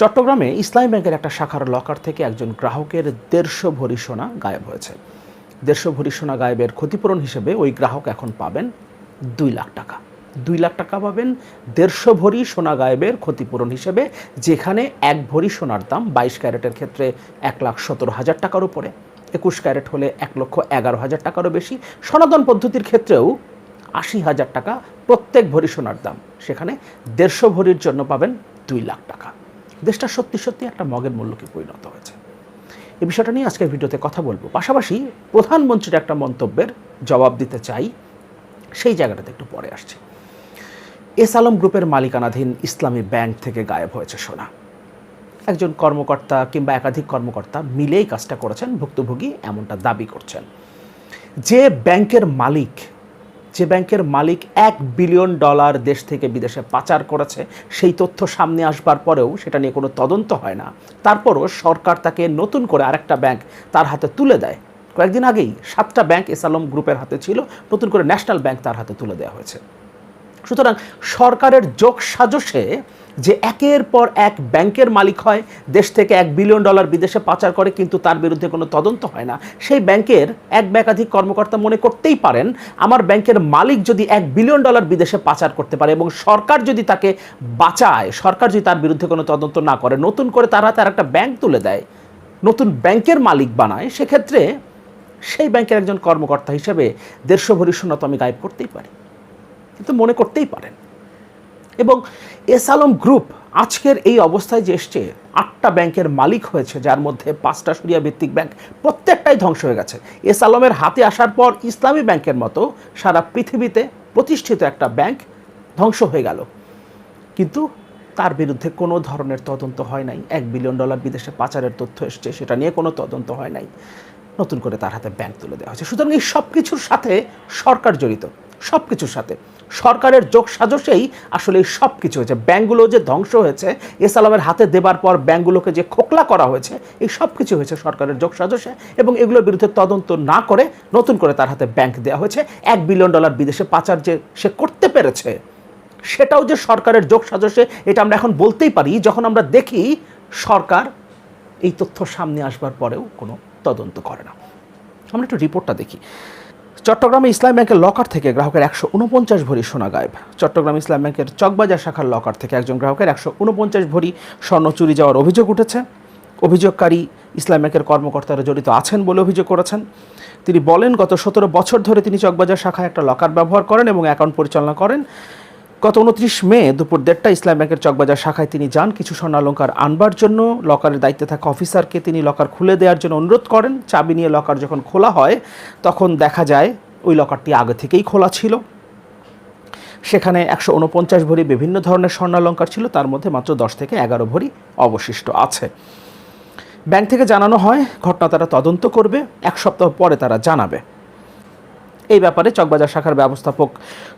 চট্টগ্রামে ইসলামী ব্যাংকের একটা শাখার লকার থেকে একজন গ্রাহকের দেড়শো ভরি সোনা গায়েব হয়েছে। দেড়শো ভরি সোনা গায়েবের ক্ষতিপূরণ হিসেবে ওই গ্রাহক এখন পাবেন দুই লাখ টাকা। দুই লাখ টাকা পাবেন দেড়শো ভরি সোনা গায়েবের ক্ষতিপূরণ হিসেবে, যেখানে এক ভরি সোনার দাম বাইশ ক্যারেটের ক্ষেত্রে এক লাখ সতেরো হাজার টাকার উপরে। একুশ ক্যারেট হলে এক লক্ষ এগারো হাজার টাকারও বেশি। সনাতন পদ্ধতির ক্ষেত্রেও আশি হাজার টাকা প্রত্যেক ভরি সোনার দাম। সেখানে দেড়শো ভরির জন্য পাবেন দুই লাখ টাকা। দেশটা সত্যি সত্যি একটা মগের মূল্যকে পরিণত হয়েছে। এই বিষয়টা নিয়ে আজকের ভিডিওতে কথা বলব। পাশাপাশি প্রধানমন্ত্রীর একটা মন্তব্যের জবাব দিতে চাই, সেই জায়গাটাতে একটু পরে আসছে। এস আলম গ্রুপের মালিকানাধীন ইসলামী ব্যাংক থেকে গায়েব হয়েছে সোনা। একজন কর্মকর্তা কিংবা একাধিক কর্মকর্তা মিলেই কাজটা করেছেন, ভুক্তভোগী এমনটা দাবি করছেন। যে ব্যাংকের মালিক যে ব্যাংকের মালিক এক বিলিয়ন ডলার দেশ থেকে বিদেশে পাচার করেছে, সেই তথ্য সামনে আসবার পরেও সেটা নিয়ে কোনো তদন্ত হয় না। তারপরও সরকার তাকে নতুন করে আরেকটা ব্যাংক তার হাতে তুলে দেয়। কয়েকদিন আগেই সাতটা ব্যাংক এসালম গ্রুপের হাতে ছিল, নতুন করে ন্যাশনাল ব্যাংক তার হাতে তুলে দেওয়া হয়েছে। সুতরাং সরকারের যোগ সাজসে যে একের পর এক ব্যাংকের মালিক হয়, দেশ থেকে এক বিলিয়ন ডলার বিদেশে পাচার করে, কিন্তু তার বিরুদ্ধে কোনো তদন্ত হয় না। সেই ব্যাংকের এক একাধিক কর্মকর্তা মনে করতেই পারেন, আমার ব্যাংকের মালিক যদি এক বিলিয়ন ডলার বিদেশে পাচার করতে পারে এবং সরকার যদি তাকে বাঁচায়, সরকার যদি তার বিরুদ্ধে কোনো তদন্ত না করে, নতুন করে তারা তার একটা ব্যাংক তুলে দেয়, নতুন ব্যাংকের মালিক বানায়, সেক্ষেত্রে সেই ব্যাংকের একজন কর্মকর্তা হিসেবে দেড়শো ভরি তো আমি গায়েব করতেই পারি। কিন্তু মনে করতেই পারেন। এবং এস আলম গ্রুপ আজকের এই অবস্থায় যে এসছে, আটটা ব্যাংকের মালিক হয়েছে, যার মধ্যে পাঁচটা সরিয়া ভিত্তিক ব্যাংক প্রত্যেকটাই ধ্বংস হয়ে গেছে। এস আলমের হাতে আসার পর ইসলামী ব্যাংকের মতো সারা পৃথিবীতে প্রতিষ্ঠিত একটা ব্যাংক ধ্বংস হয়ে গেল। কিন্তু তার বিরুদ্ধে কোনো ধরনের তদন্ত হয় নাই। এক বিলিয়ন ডলার বিদেশে পাচারের তথ্য এসছে, সেটা নিয়ে কোনো তদন্ত হয় নাই। নতুন করে তার হাতে ব্যাংক তুলে দেওয়া হয়েছে। সুতরাং এই সব কিছুর সাথে সরকার জড়িত। সব কিছুর সাথে। সরকারের যোগ সাজসেই আসলে সব কিছু হয়েছে। ব্যাংকগুলো যে ধ্বংস হয়েছে এস আলমের হাতে দেবার পর ব্যাংকগুলোকে যে খোকলা করা হয়েছে, এই সব কিছু হয়েছে সরকারের যোগ সাজসে এবং এগুলোর বিরুদ্ধে তদন্ত না করে নতুন করে তার হাতে ব্যাংক দেওয়া হয়েছে। এক বিলিয়ন ডলার বিদেশে পাচার যে সে করতে পেরেছে, সেটাও যে সরকারের যোগ সাজসে এটা আমরা এখন বলতেই পারি, যখন আমরা দেখি সরকার এই তথ্য সামনে আসবার পরেও কোনো তদন্ত করে না। আমরা একটু রিপোর্টটা দেখি। চট্টগ্রামে ইসলাম ব্যাংকের লকার থেকে গ্রাহকের একশো উনপঞ্চাশ ভরি সোনা গায়েব। চট্টগ্রাম ইসলাম ব্যাংকের চকবাজার শাখার লকার থেকে একজন গ্রাহকের একশো উনপঞ্চাশ ভরি স্বর্ণ চুরি যাওয়ার অভিযোগ উঠেছে। অভিযোগকারী ইসলাম ব্যাংকের কর্মকর্তারা জড়িত আছেন বলে অভিযোগ করেছেন। তিনি বলেন, গত সতেরো বছর ধরে তিনি চকবাজার শাখায় একটা লকার ব্যবহার করেন এবং অ্যাকাউন্ট পরিচালনা করেন। গত উনত্রিশ মে দুপুর দেড়টা ইসলাম ব্যাংকের চকবাজার শাখায় তিনি যান। কিছু স্বর্ণালঙ্কার আনবার জন্য লকারের দায়িত্বে থাকা অফিসারকে তিনি লকার খুলে দেওয়ার জন্য অনুরোধ করেন। চাবি নিয়ে লকার যখন খোলা হয়, তখন দেখা যায় ওই লকারটি আগে থেকেই খোলা ছিল। সেখানে একশো উনপঞ্চাশ ভরি বিভিন্ন ধরনের স্বর্ণালঙ্কার ছিল, তার মধ্যে মাত্র দশ থেকে এগারো ভরি অবশিষ্ট আছে। ব্যাংক থেকে জানানো হয়, ঘটনা তারা তদন্ত করবে, এক সপ্তাহ পরে তারা জানাবে। এই ব্যাপারে চকবাজার শাখার ব্যবস্থাপক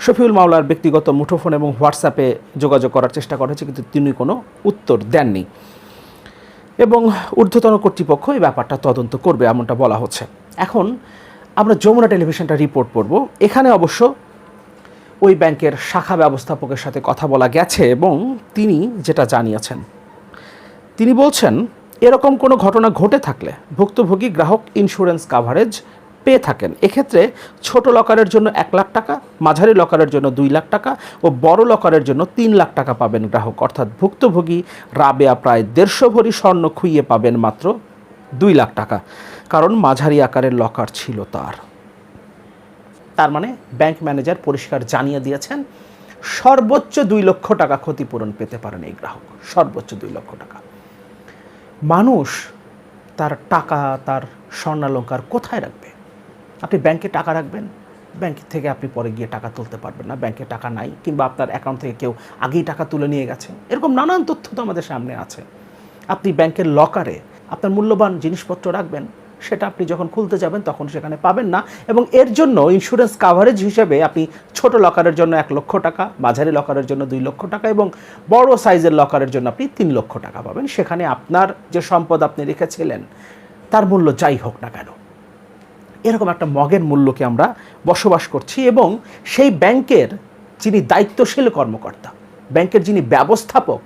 শফিউল মাওলার ব্যক্তিগত মুঠোফোন এবং হোয়াটসঅ্যাপে যোগাযোগ করার চেষ্টা করা হয়েছে, কিন্তু তিনি কোনো উত্তর দেননি। এবং ঊর্ধ্বতন কর্তৃপক্ষ এই ব্যাপারটা তদন্ত করবে এমনটা বলা হচ্ছে। এখন আমরা যমুনা টেলিভিশনটা রিপোর্ট করব এখানে অবশ্য ওই ব্যাংকের শাখা ব্যবস্থাপকের সাথে কথা বলা গেছে এবং তিনি যেটা জানিয়েছেন, তিনি বলছেন, এরকম কোনো ঘটনা ঘটে থাকলে ভুক্তভোগী গ্রাহক ইন্স্যুরেন্স কাভারেজ পেয়ে থাকেন। এক্ষেত্রে ছোট লকারের জন্য এক লাখ টাকা, মাঝারি লকারের জন্য দুই লাখ টাকা ও বড় লকারের জন্য তিন লাখ টাকা পাবেন গ্রাহক। অর্থাৎ ভুক্তভোগী রাবেয়া প্রায় দেড়শো ভরি স্বর্ণ খুইয়ে পাবেন মাত্র দুই লাখ টাকা। কারণ মাঝারি আকারের লকার ছিল তার। তার মানে ব্যাংক ম্যানেজার পরিষ্কার জানিয়ে দিয়েছেন, সর্বোচ্চ দুই লক্ষ টাকা ক্ষতিপূরণ পেতে পারেন এই গ্রাহক। সর্বোচ্চ দুই লক্ষ টাকা। মানুষ তার টাকা, তার স্বর্ণালঙ্কার কোথায় রাখবে? আপনি ব্যাংকে টাকা রাখবেন, ব্যাংক থেকে আপনি পরে গিয়ে টাকা তুলতে পারবেন না, ব্যাংকে টাকা নাই কিংবা আপনার অ্যাকাউন্ট থেকে কেউ আগেই টাকা তুলে নিয়ে গেছে। এরকম নানান তথ্য তো আমাদের সামনে আছে। আপনি ব্যাংকের লকারে আপনার মূল্যবান জিনিসপত্র রাখবেন, সেটা আপনি যখন খুলতে যাবেন তখন সেখানে পাবেন না এবং এর জন্য ইন্স্যুরেন্স কাভারেজ হিসেবে আপনি ছোট লকারের জন্য এক লক্ষ টাকা, মাঝারি লকারের জন্য দুই লক্ষ টাকা এবং বড় সাইজের লকারের জন্য আপনি তিন লক্ষ টাকা পাবেন। সেখানে আপনার যে সম্পদ আপনি রেখেছিলেন, তার মূল্য যাই হোক না কেন এরকম একটা মগের মূল্যকে আমরা বসবাস করছি এবং সেই ব্যাংকের যিনি দায়িত্বশীল কর্মকর্তা, ব্যাংকের যিনি ব্যবস্থাপক,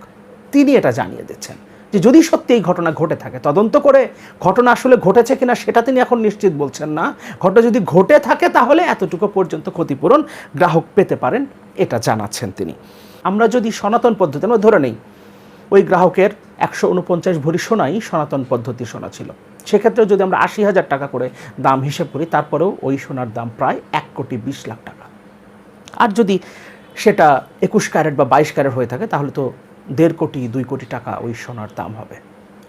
তিনি এটা জানিয়ে দিচ্ছেন যে যদি সত্যি এই ঘটনা ঘটে থাকে, তদন্ত করে ঘটনা আসলে ঘটেছে কিনা সেটা তিনি এখন নিশ্চিত বলছেন না। ঘটনা যদি ঘটে থাকে তাহলে এতটুকু পর্যন্ত ক্ষতিপূরণ গ্রাহক পেতে পারেন, এটা জানাচ্ছেন তিনি। আমরা যদি সনাতন পদ্ধতি, আমরা ধরে নেই, ওই গ্রাহকের একশো উনপঞ্চাশ ভরি সোনাই সনাতন পদ্ধতি সোনা ছিল। সেক্ষেত্রে যদি আমরা আশি হাজার টাকা করে দাম হিসেব করি, তারপরেও ওই সোনার দাম প্রায় এক কোটি বিশ লাখ টাকা। আর যদি সেটা একুশ ক্যারেট বা বাইশ ক্যারেট হয়ে থাকে, তাহলে তো দেড় কোটি, দুই কোটি টাকা ওই সোনার দাম হবে।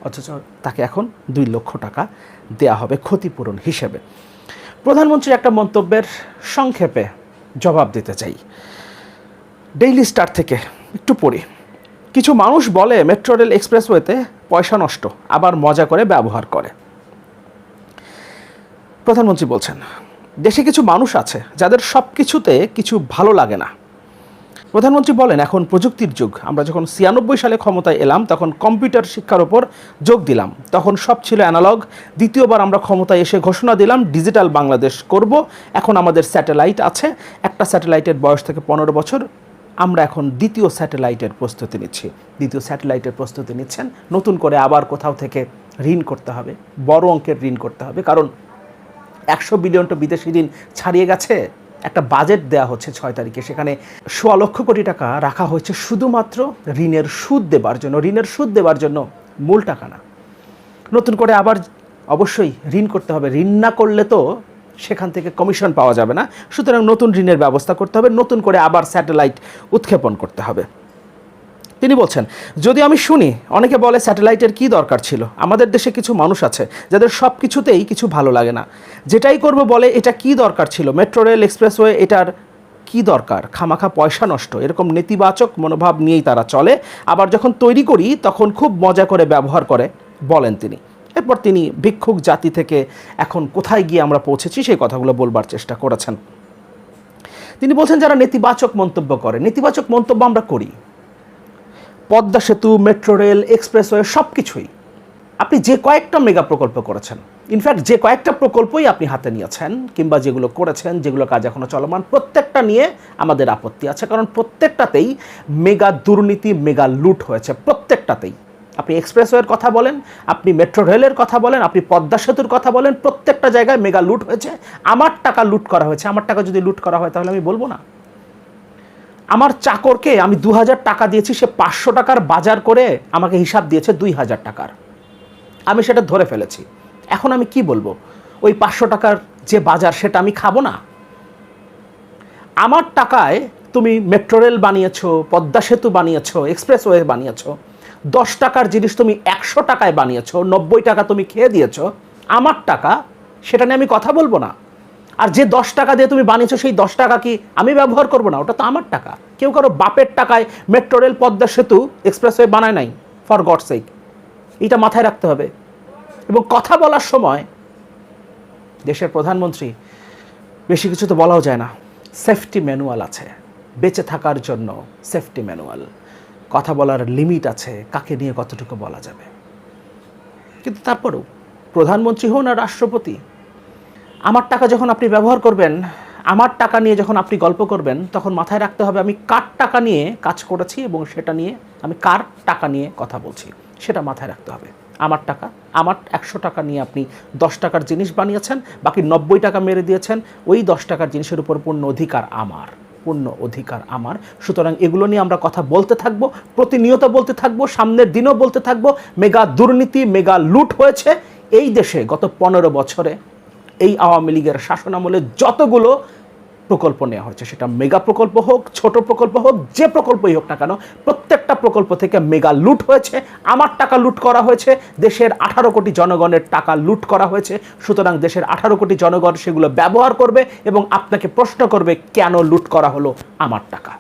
অথচ তাকে এখন দুই লক্ষ টাকা দেয়া হবে ক্ষতিপূরণ হিসেবে। প্রধানমন্ত্রীর একটা মন্তব্যের সংক্ষেপে জবাব দিতে চাই। ডেইলি স্টার থেকে একটু পড়ি। কিছু মানুষ বলে, মেট্রো রেল এক্সপ্রেসওয়েতে পয়সা নষ্ট, আবার মজা করে ব্যবহার করে। প্রধানমন্ত্রী বলছেন, দেশে কিছু মানুষ আছে যাদের সব কিছুতে কিছু ভালো লাগে না। প্রধানমন্ত্রী বলেন, এখন প্রযুক্তির যুগ। আমরা যখন ছিয়ানব্বই সালে ক্ষমতায় এলাম, তখন কম্পিউটার শিক্ষার ওপর যোগ দিলাম। তখন সব ছিল অ্যানালগ। দ্বিতীয়বার আমরা ক্ষমতায় এসে ঘোষণা দিলাম, ডিজিটাল বাংলাদেশ করব। এখন আমাদের স্যাটেলাইট আছে। একটা স্যাটেলাইটের বয়স থেকে পনেরো বছর। আমরা এখন দ্বিতীয় স্যাটেলাইটের প্রস্তুতি নিচ্ছি। দ্বিতীয় স্যাটেলাইটের প্রস্তুতি নিচ্ছেন। নতুন করে আবার কোথাও থেকে ঋণ করতে হবে। বড় অঙ্কের ঋণ করতে হবে। কারণ একশো বিলিয়ন তো বিদেশি ঋণ ছাড়িয়ে গেছে। একটা বাজেট দেওয়া হচ্ছে ছয় তারিখে। সেখানে সোয়া লক্ষ কোটি টাকা রাখা হয়েছে শুধুমাত্র ঋণের সুদ দেবার জন্য। ঋণের সুদ দেবার জন্য মূল টাকা না। নতুন করে আবার অবশ্যই ঋণ করতে হবে। ঋণ না করলে তো সেখান থেকে কমিশন পাওয়া যাবে না। সুতরাং নতুন ঋণের ব্যবস্থা করতে হবে। নতুন করে আবার স্যাটেলাইট উৎক্ষেপণ করতে হবে। তিনি বলছেন, যদি আমি শুনি, অনেকে বলে স্যাটেলাইটের কি দরকার ছিল? আমাদের দেশে কিছু মানুষ আছে যাদের সব কিছুতেই কিছু ভালো লাগে না। যেটাই করব বলে এটা কি দরকার ছিল? মেট্রো, রেল, এক্সপ্রেসওয়ে, এটার কি দরকার? খামাখা পয়সা নষ্ট। এরকম নেতিবাচক মনোভাব নিয়েই তারা চলে। আবার যখন তৈরি করি, তখন খুব মজা করে ব্যবহার করে, বলেন তিনি। এরপর তিনি ভিক্ষুক জাতি থেকে এখন কোথায় গিয়ে আমরা পৌঁছেছি সেই কথাগুলো বলবার চেষ্টা করেছেন। তিনি বলছেন, যারা নেতিবাচক মন্তব্য করে, নেতিবাচক মন্তব্য আমরা করি। পদ্মা সেতু মেট্রো রেল এক্সপ্রেসওয়ে সব কিছুই আপনি যে কয়েকটা মেগা প্রকল্প করেছেন ইনফ্যাক্ট যে কয়েকটা প্রকল্পই আপনি হাতে নিয়েছেন কিংবা যেগুলো করেছেন, যেগুলো কাজ এখনও চলমান, প্রত্যেকটা নিয়ে আমাদের আপত্তি আছে, কারণ প্রত্যেকটাতেই মেগা দুর্নীতি মেগা লুট হয়েছে, প্রত্যেকটাতেই। আপনি এক্সপ্রেসওয়ের কথা বলেন, আপনি মেট্রো রেলের কথা বলেন, আপনি পদ্মা সেতুর কথা বলেন, প্রত্যেকটা জায়গায় মেগা লুট হয়েছে, আমার টাকা লুট করা হয়েছে, আমার টাকা যদি লুট করা হয়, তাহলে আমি বলব না। আমার চাকরকে আমি দু হাজার টাকা দিয়েছি, সে পাঁচশো টাকার বাজার করে আমাকে হিসাব দিয়েছে দুই হাজার টাকার। আমি সেটা ধরে ফেলেছি। এখন আমি কি বলব? ওই পাঁচশো টাকার যে বাজার, সেটা আমি খাব না। আমার টাকায় তুমি মেট্রো রেল বানিয়েছো, পদ্মা সেতু বানিয়েছো, এক্সপ্রেসওয়ে বানিয়েছ, দশ টাকার জিনিস তুমি একশো টাকায় বানিয়েছো, নব্বই টাকা তুমি খেয়ে দিয়েছ, আমার টাকা, সেটা নিয়ে আমি কথা বলব না। আর যে দশ টাকা দিয়ে তুমি বানিয়েছো, সেই দশ টাকা কি আমি ব্যবহার করব না? ওটা তো আমার টাকা। কেউ কারও বাপের টাকায় মেট্রো রেল, পদ্মা সেতু, এক্সপ্রেসওয়ে বানায় নাই, ফর গড সেক। এটা মাথায় রাখতে হবে। এবং কথা বলার সময় দেশের প্রধানমন্ত্রী, বেশি কিছু তো বলাও যায় না। সেফটি ম্যানুয়াল আছে। বেঁচে থাকার জন্য সেফটি ম্যানুয়াল। কথা বলার লিমিট আছে, কাকে নিয়ে কতটুকু বলা যাবে। কিন্তু তারপরেও প্রধানমন্ত্রী হন আর রাষ্ট্রপতি আমার টাকা যখন আপনি ব্যবহার করবেন, আমার টাকা নিয়ে যখন আপনি গল্প করবেন, তখন মাথায় রাখতে হবে আমি কার টাকা নিয়ে কাজ করেছি এবং সেটা নিয়ে আমি কার টাকা নিয়ে কথা বলছি, সেটা মাথায় রাখতে হবে। আমার টাকা, আমার একশো টাকা নিয়ে আপনি দশ টাকার জিনিস বানিয়েছেন, বাকি নব্বই টাকা মেরে দিয়েছেন, ওই দশ টাকার জিনিসের উপর পূর্ণ অধিকার আমার, পূর্ণ অধিকার আমার। সুতরাং এগুলো নিয়ে আমরা কথা বলতে থাকব, প্রতিনিয়ত বলতে থাকব, সামনের দিনও বলতে থাকব, মেগা দুর্নীতি, মেগা লুট হয়েছে। এই দেশে গত পনেরো বছরে এই আওয়ামী লীগের শাসনামলে যতগুলো প্রকল্প নেওয়া হয়েছে, সেটা মেগা প্রকল্প হোক, ছোট প্রকল্প হোক, যে প্রকল্পই হোক না কেন, প্রত্যেকটা প্রকল্প থেকে মেগা লুট হয়েছে, আমার টাকা লুট করা হয়েছে, দেশের আঠারো কোটি জনগণের টাকা লুট করা হয়েছে, সুতরাং দেশের আঠারো কোটি জনগণ সেগুলো ব্যবহার করবে এবং আপনাকে প্রশ্ন করবে, কেন লুট করা হলো আমার টাকা?